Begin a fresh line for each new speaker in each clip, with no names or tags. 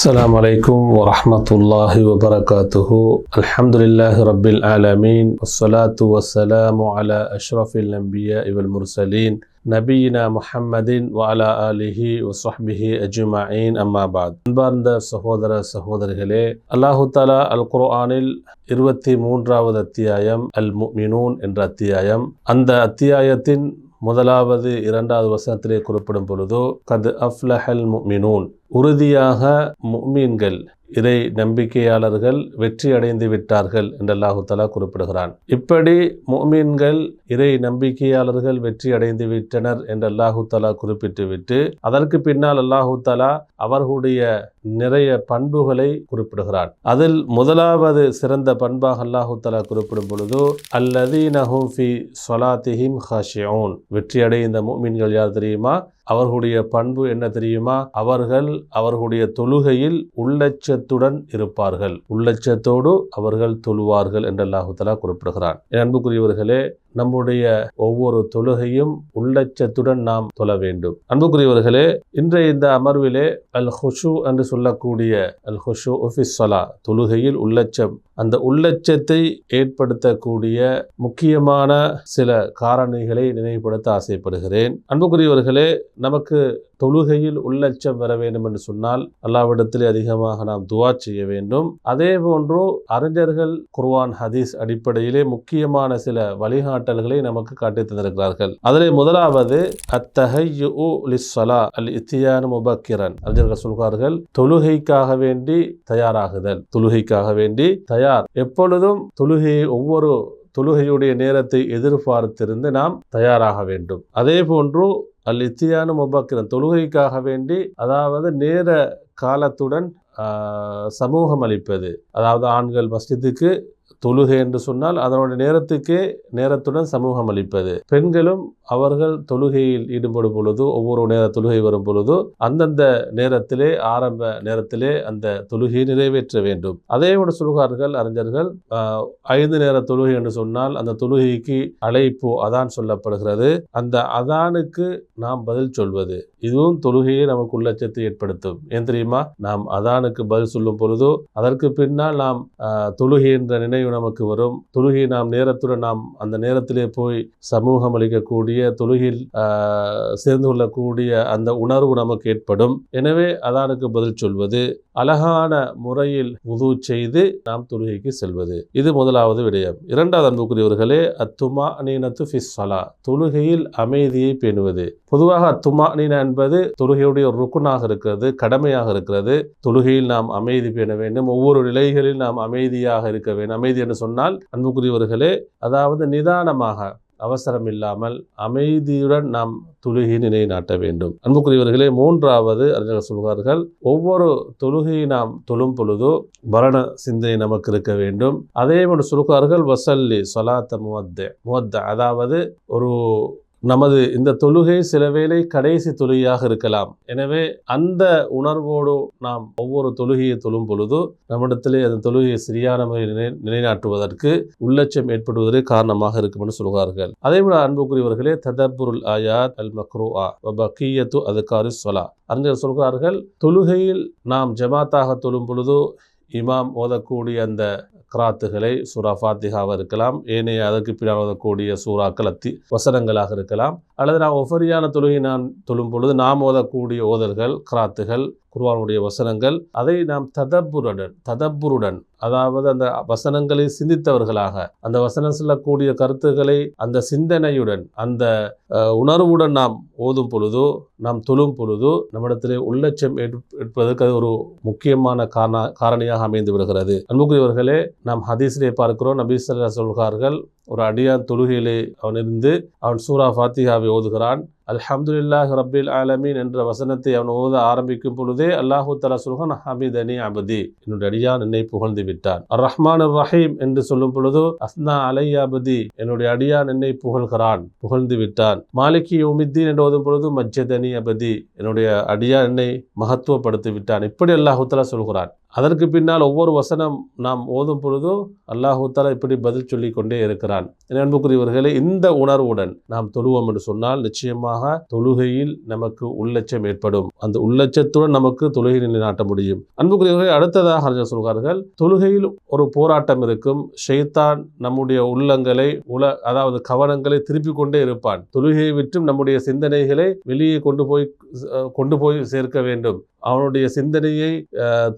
السلام عليكم ورحمة الله وبركاته الحمد لله رب العالمين والصلاة والسلام على أشرف الأنبياء والمرسلين நபியினா முஹம்மதின் வஅலா ஆலிஹி வஸ்ஹபிஹி அஜ்மஈன் அம்மா பாத் அன்பார்ந்த சகோதர சகோதரிகளே அல்லாஹு தாலா அல் குர்ஆனில் இருபத்தி மூன்றாவது அத்தியாயம் அல் முமினூன் என்ற அத்தியாயம் அந்த அத்தியாயத்தின் முதலாவது இரண்டாவது வசனத்திலே குறிப்பிடும் பொழுதோ கது அஃப்லஹல் முமினூன் உறுதியாக முமீன்கள் இறை நம்பிக்கையாளர்கள் வெற்றி அடைந்து விட்டார்கள் என்று அல்லாஹு தலா குறிப்பிடுகிறான். இப்படி மோமீன்கள் இறை நம்பிக்கையாளர்கள் வெற்றி அடைந்து விட்டனர் என்று அல்லாஹு தலா குறிப்பிட்டு விட்டு அதற்கு பின்னால் அல்லாஹு தலா அவர்களுடைய நிறைய பண்புகளை குறிப்பிடுகிறான். அதில் முதலாவது சிறந்த பண்பாக அல்லாஹு தலா குறிப்பிடும் பொழுது அல்லதீனஹும் ஃபி சொலாத்திஹிம் ஹஷியோன் வெற்றி அடைந்த முமீன்கள் யார் தெரியுமா? அவர்களுடைய பண்பு என்ன தெரியுமா? அவர்கள் அவர்களுடைய தொழுகையில் உள்ளச்சத்துடன் இருப்பார்கள். உள்ளச்சத்தோடு அவர்கள் தொழுவார்கள் என்று அல்லாஹுத்தலா குறிப்பிடுகிறான். அன்புக்குரியவர்களே நம்முடைய ஒவ்வொரு தொழுகையும் உள்ளச்சத்துடன் நாம் தொழ வேண்டும். அன்புக்குரியவர்களே இன்றைய இந்த அமர்விலே அல் ஹுஷு என்று சொல்லக்கூடிய அல் ஹுஷு ஒஃபிஸ்ஸலா தொழுகையில் உள்ளச்சம். அந்த உள்ளச்சத்தை ஏற்படுத்தக்கூடிய முக்கியமான சில காரணிகளை நினைவுபடுத்த ஆசைப்படுகிறேன். அன்புக்குரியவர்களே நமக்கு தொழுகையில் உள்ளச்சம் வர வேண்டும் என்று சொன்னால் அல்லாவிடத்திலே அதிகமாக நாம் துவா செய்ய வேண்டும். அதே போன்று அறிஞர்கள் குர்வான் ஹதீஸ் அடிப்படையிலே முக்கியமான சில வழிகாட்டல்களை நமக்கு காட்டி தந்திருக்கிறார்கள். அதில் முதலாவது அத்தஹையு லிஸ்ஸலா அல் இத்தியான் முபக்கிரன். அறிஞர்கள் சொல்கிறார்கள் தொழுகைக்காக வேண்டி தயாராகுதல் தொழுகைக்காக வேண்டி தயார். எப்பொழுதும் தொழுகையை ஒவ்வொரு தொழுகையுடைய நேரத்தை எதிர்பார்த்திருந்து நாம் தயாராக வேண்டும். அதே போன்று அல் இத்தியான முபக்கிரன். தொழுகைக்காக வேண்டி அதாவது நேர காலத்துடன் சமூகம் அளிப்பது. அதாவது ஆண்கள் மஸ்ஜித்துக்கு தொழுகை என்று சொன்னால் அதனுடைய நேரத்துக்கே நேரத்துடன் சமூகம் அளிப்பது. பெண்களும் அவர்கள் தொழுகையில் ஈடுபடும் பொழுது ஒவ்வொரு நேர தொழுகை வரும் பொழுது அந்தந்த நேரத்திலே ஆரம்ப நேரத்திலே அந்த தொழுகையை நிறைவேற்ற வேண்டும். அதே போல சொல்கிறார்கள் அறிஞர்கள் ஐந்து நேர தொழுகை என்று சொன்னால் அந்த தொழுகைக்கு அழைப்பு அதான் சொல்லப்படுகிறது. அந்த அதானுக்கு நாம் பதில் சொல்வது. இதுவும் தொழுகையை நமக்கு உள்ளச்சத்தை ஏற்படுத்தும். ஏன் தெரியுமா? நாம் அதானுக்கு பதில் சொல்லும் பொழுதோ அதற்கு பின்னால் நாம் தொழுகை என்ற நினைவு நமக்கு வரும். தொழுகை நாம் நேரத்துடன் நாம் அந்த நேரத்திலே போய் சமூகம் அளிக்கக்கூடிய தொழுகையில் சேர்ந்து கொள்ளக்கூடிய அந்த உணர்வு நமக்கு ஏற்படும். எனவே அதானுக்கு பதில் சொல்வது அழகான முறையில் உது செய்து நாம் தொழுகைக்கு செல்வது. இது முதலாவது விடயம். இரண்டாவது அன்புக்குரியவர்களே அத்துமா நீனத்து ஃபிஸ்ஸலா தொழுகையில் அமைதியை பேணுவது. பொதுவாக அத்துமா நீன என்பது தொழுகையுடைய ஒரு ருக்குனாக இருக்கிறது கடமையாக இருக்கிறது. தொழுகையில் நாம் அமைதி பேண வேண்டும். ஒவ்வொரு நிலைகளில் நாம் அமைதியாக இருக்க வேண்டும். அமைதி என்று சொன்னால் அன்புக்குரியவர்களே அதாவது நிதானமாக அவசரம் இல்லாமல் அமைதியுடன் நாம் தொழுகை நிலைநாட்ட வேண்டும். அன்புக்குரியவர்களே மூன்றாவது அறிஞர்கள் சொல்வார்கள் ஒவ்வொரு தொழுகையை நாம் தொழும் பொழுதோ மரண சிந்தனை நமக்கு இருக்க வேண்டும். அதே போன்று சொல்கிறார்கள் வசல்லி சொலாத்த முவத்த முவத்த அதாவது ஒரு நமது இந்த தொழுகை சில வேளை கடைசி தொழுகையாக இருக்கலாம். எனவே அந்த உணர்வோடு நாம் ஒவ்வொரு தொழுகையை தொழும் பொழுது நம்மிடத்திலே அந்த தொழுகையை சரியான முறையில் நிலை நிலைநாட்டுவதற்கு உள்ளட்சம் ஏற்படுவதே காரணமாக இருக்கும் என்று சொல்கிறார்கள். அதே போல அன்புக்குரியவர்களே ததபுருல் ஆயாத் அல் மக்ரூ ஆ பக்கியத்து அதுக்காரு சொலா அறிஞர் சொல்கிறார்கள் தொழுகையில் நாம் ஜமாத்தாக தொழும் பொழுதோ இமாம் ஓதக்கூடிய அந்த கிராத்துகளை சூரா ஃபாத்திகாவாக இருக்கலாம். ஏனைய அதற்கு பின்னால் ஓதக்கூடிய சூறாக்கள் அத்தி வசனங்களாக இருக்கலாம். அல்லது நான் ஒஃபரியான தொழுகை நான் தொழும் பொழுது நாம் ஓதக்கூடிய ஓதல்கள் கிராத்துகள் குர்வானுடைய வசனங்கள் அதை நாம் ததப்புருடன் ததப்புருடன் அதாவது அந்த வசனங்களை சிந்தித்தவர்களாக அந்த வசனம் சொல்லக்கூடிய கருத்துக்களை அந்த சிந்தனையுடன் அந்த உணர்வுடன் நாம் ஓதும் பொழுதோ நாம் தொழும் பொழுதோ நம்மிடத்திலே உள்ளட்சம் எடுப்பதற்கு அது ஒரு முக்கியமான காரண காரணியாக அமைந்து விடுகிறது. அன்புக்குரியவர்களே நாம் ஹதீஸிலே பார்க்கிறோம் நபீஸ்வர சொல்கிறார்கள் ஒரு அடியான் தொழுகையிலே அவன் இருந்து அவன் சூரா ஃபாத்திகாவை ஓதுகிறான். அல்ஹம்துல்லாஹ் ரபில் ஆலமீன் என்ற வசனத்தை அவன் ஓத ஆரம்பிக்கும் பொழுதே அல்லாஹூ தலா சுல்ஹான் அனி அபதி. என்னுடைய அடியான் என்னை புகழ்ந்து விட்டான். அர் ரஹ்மான் ரஹீம் என்று சொல்லும் பொழுது அஸ்னா அலை அபதி. என்னுடைய அடியான் என்னை புகழ்கிறான் புகழ்ந்து விட்டான். மாலிகி உமித்தீன் என்று ஓதும் பொழுது மஜ்ஜதனி அபதி. என்னுடைய அடியான் என்னை மகத்துவப்படுத்தி விட்டான். இப்படி அல்லாஹூ தலா சொல்கிறான். அதற்கு பின்னால் ஒவ்வொரு வசனம் நாம் ஓதும் பொழுதோ அல்லாஹு இப்படி பதில் சொல்லி கொண்டே இருக்கிறான். என் அன்புக்குரியவர்களே இந்த உணர்வுடன் நாம் தொழுவோம் என்று சொன்னால் நிச்சயமாக தொழுகையில் நமக்கு உள்ளச்சம் ஏற்படும். அந்த உள்ளச்சத்துடன் நமக்கு தொழுகை நிலைநாட்ட முடியும். அன்புக்குரியவர்கள் அடுத்ததாக அறிஞர் சொல்கிறார்கள் தொழுகையில் ஒரு போராட்டம் இருக்கும். ஷெய்தான் நம்முடைய உள்ளங்களை உல அதாவது கவனங்களை திருப்பி கொண்டே இருப்பான். தொழுகையை விற்றும் நம்முடைய சிந்தனைகளை வெளியே கொண்டு போய் கொண்டு போய் சேர்க்க வேண்டும். அவனுடைய சிந்தனையை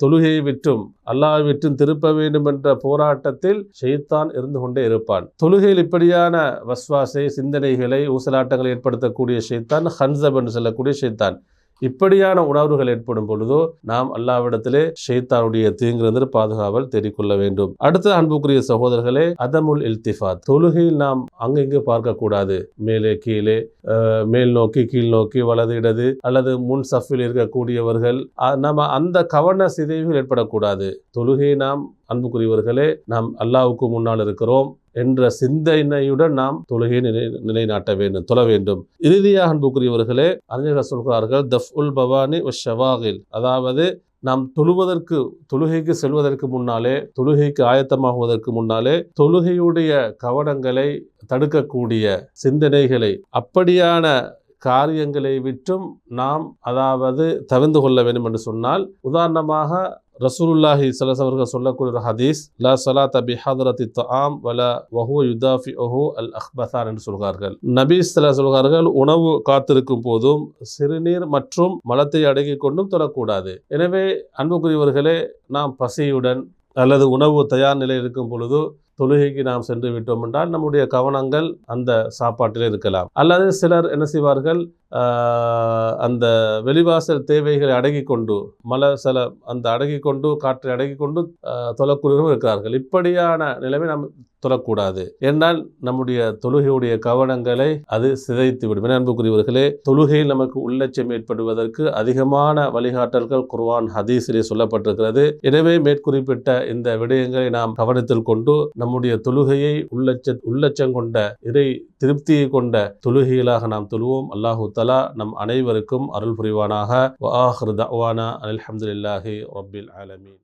தொழுகையை விற்றும் அல்லாஹ் விற்றும் திருப்ப வேண்டும் என்ற போராட்டத்தில் ஷெய்தான் இருந்து கொண்டே இருப்பான். தொழுகையில் இப்படியான வஸ்வாசை சிந்தனைகளை ஊசலாட்டங்களை ஏற்படுத்தக்கூடிய ஷெய்தான் ஹன்சப் என்று சொல்லக்கூடிய ஷெய்தான் இப்படியான உணர்வுகள் ஏற்படும் பொழுதோ நாம் அல்லாவிடத்திலே ஷெய்தானுடைய தீங்கிலிருந்து பாதுகாவல் தேடிக்கொள்ள வேண்டும். அடுத்த அன்புக்குரிய சகோதரர்களே அதமுல் இல்திஃபாத். தொழுகையில் நாம் அங்கெங்கு பார்க்கக்கூடாது. மேலே கீழே மேல் நோக்கி கீழ் நோக்கி வலது இடது அல்லது முன் சஃபில் இருக்கக்கூடியவர்கள் அஹ், நம்ம அந்த கவன சிதைவுகள் ஏற்படக்கூடாது. தொழுகையை நாம் அன்புக்குரியவர்களே நாம் அல்லாவுக்கு முன்னால் இருக்கிறோம் என்ற சிந்தனையுடன் நாம் தொழுகையை நிலை நிலைநாட்ட வேண்டும் தொழ வேண்டும். இறுதியாக அன்புக்குரியவர்களே அறிஞர்கள் சொல்கிறார்கள் தஃப் உல் பவானி ஷவாகில். அதாவது நாம் தொழுவதற்கு தொழுகைக்கு செல்வதற்கு முன்னாலே தொழுகைக்கு ஆயத்தமாகுவதற்கு முன்னாலே தொழுகையுடைய கவனங்களை தடுக்கக்கூடிய சிந்தனைகளை அப்படியான காரியங்களை விட்டும் நாம் அதாவது தவிர்ந்து கொள்ள வேண்டும் என்று சொன்னால் உதாரணமாக ரசூலுல்லாஹி சலஸ் அவர்கள் சொல்லக்கூடிய ஹதீஸ் லா சலா பி ஹதரத்தி தாம் வல வஹு யுதாஃபி ஒஹு அல் அஹ்பதான் என்று சொல்கிறார்கள். நபி ஸல்லல்லாஹு சொல்கிறார்கள் உணவு காத்திருக்கும் போதும் சிறுநீர் மற்றும் மலத்தை அடக்கிக் கொண்டும் தொழக்கூடாது எனவே அன்புக்குரியவர்களே நாம் பசியுடன் அல்லது உணவு தயார் நிலையில் இருக்கும் பொழுது தொழுகைக்கு நாம் சென்று விட்டோம் என்றால் நம்முடைய கவனங்கள் அந்த சாப்பாட்டில் இருக்கலாம். அல்லது சிலர் என்ன செய்வார்கள்? அந்த வெளிவாசல் தேவைகளை அடக்கி கொண்டு மல சில அந்த அடக்கி கொண்டு காற்றை அடக்கி கொண்டு ஆஹ், இருக்கிறார்கள். இப்படியான நிலைமை நாம் தொழக்கூடாது. என்றால் நம்முடைய தொழுகையுடைய கவனங்களை அது சிதைத்து விடும் அன்புக்குரியவர்களே தொழுகையில் நமக்கு உள்ளச்சம் ஏற்படுவதற்கு அதிகமான வழிகாட்டல்கள் குர்வான் ஹதீஸிலே சொல்லப்பட்டிருக்கிறது. எனவே மேற்குறிப்பிட்ட இந்த விடயங்களை நாம் கவனத்தில் கொண்டு நம்முடைய தொழுகையை உள்ளச்ச உள்ளச்சம் கொண்ட இறை திருப்தியை கொண்ட தொழுகைகளாக நாம் தொழுவோம். அல்லாஹு தலா நம் அனைவருக்கும் அருள் புரிவானாக. வ ஆஹிரு தஅவானா அல்ஹம்துலில்லாஹி ஆலமீன்.